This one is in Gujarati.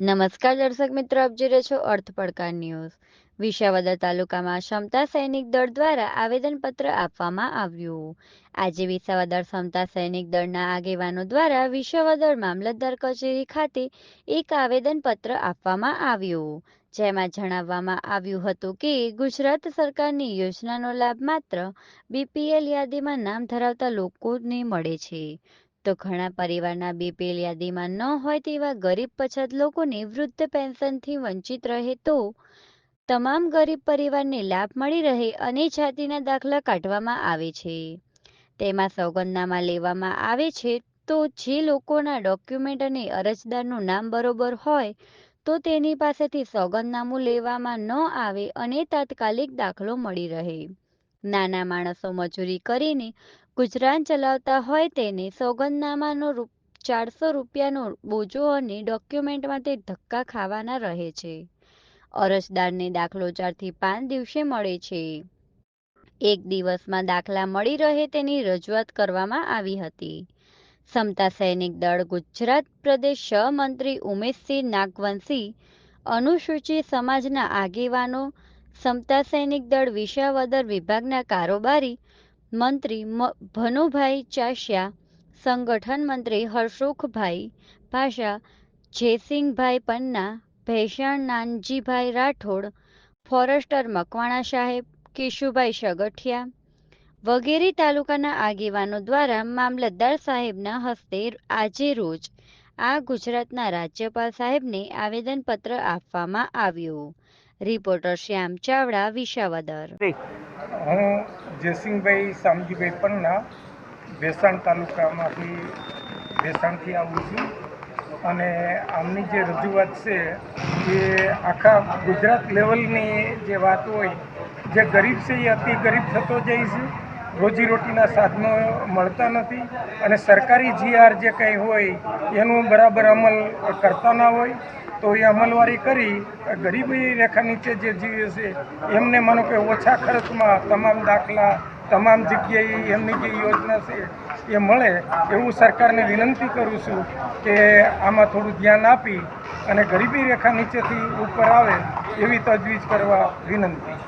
નમસ્કાર દર્શક મિત્રો, આપ જોઈ છો અર્થ પડકાર ન્યૂઝ. વિસાવદર તાલુકામાં ક્ષમતા સૈનિક દળ દ્વારા આવેદનપત્ર આપવામાં આવ્યું. આજે વિસાવદર ક્ષમતા સૈનિક દળના આગેવાનો દ્વારા વિસાવદર મામલતદાર કચેરી ખાતે એક આવેદનપત્ર આપવામાં આવ્યું. જેમાં જણાવવામાં આવ્યું હતું કે, ગુજરાત સરકારની યોજનાનો લાભ માત્ર બીપીએલ યાદીમાં નામ ધરાવતા લોકોને મળે છે. તો ઘણા પરિવારના બીપીએલ યાદીમાં ન હોય તેવા ગરીબ પછાત લોકોને વૃદ્ધ પેન્શનથી વંચિત રહે તો તમામ ગરીબ પરિવારને લાભ મળી રહે અને જાતિના દાખલા કાઢવામાં આવે છે. તેમાં સોગંદનામા લેવામાં આવે છે તો જે લોકોના ડોક્યુમેન્ટ અને અરજદારનું નામ બરોબર હોય તો તેની પાસેથી સોગંદનામું લેવામાં ન આવે અને તાત્કાલિક દાખલો મળી રહે. નાના માણસો મજૂરી કરીને ગુજરાન ચલાવતા હોય તેને સોગંદનામાનો ચારસો રૂપિયાનો બોજો અને ડોક્યુમેન્ટમાં તે ધક્કા ખાવાના રહે છે. અરજદારને દાખલો ચારથી પાંચ દિવસે મળે છે. એક દિવસમાં દાખલા મળી રહે તેની રજૂઆત કરવામાં આવી હતી. સમતા સૈનિક દળ ગુજરાત પ્રદેશ સહમંત્રી ઉમેશસિંહ નાગવંશી અનુસૂચિત સમાજના આગેવાનો સમતા સૈનિક દળ વિસાવદર વિભાગના કારોબારી મંત્રી ભનુભાઈ ચાશિયા, સંગઠન મંત્રી હરસુખભાઈ ભાષા, જયસિંહભાઈ પન્ના ભેષણ નાનજીભાઈ રાઠોડ, ફોરેસ્ટર મકવાણા સાહેબ, કેશુભાઈ સગઠિયા વગેરે તાલુકાના આગેવાનો દ્વારા મામલતદાર સાહેબના હસ્તે આજે રોજ આ ગુજરાતના રાજ્યપાલ સાહેબને આવેદનપત્ર આપવામાં આવ્યું. રિપોર્ટર શ્યામ ચાવડા વિશાવદર હું જયસિંહભાઈ શામજીભાઈ પન્ના ભેસાણ તાલુકામાંથી ભેસાણથી આવું છું. અને આમની જે રજૂઆત છે એ આખા ગુજરાત લેવલની જે વાત હોય જે ગરીબ છે એ અતિ ગરીબ થતો જાય છે. રોજીરોટીના સાધનો મળતા નથી અને સરકારી જીઆર જે કંઈ હોય એનું બરાબર અમલ કરતા ના હોય. તો એ અમલવારી કરી ગરીબી રેખા નીચે જે જીવે છે, એમને માનો કે ઓછા ખર્ચમાં તમામ દાખલા, તમામ જગ્યાએ એમની જે યોજના છે, એ મળે. એવું સરકારને વિનંતી કરું છું કે આમાં થોડું ધ્યાન આપી અને ગરીબી રેખા નીચેથી ઉપર આવે એવી તજવીજ કરવા વિનંતી.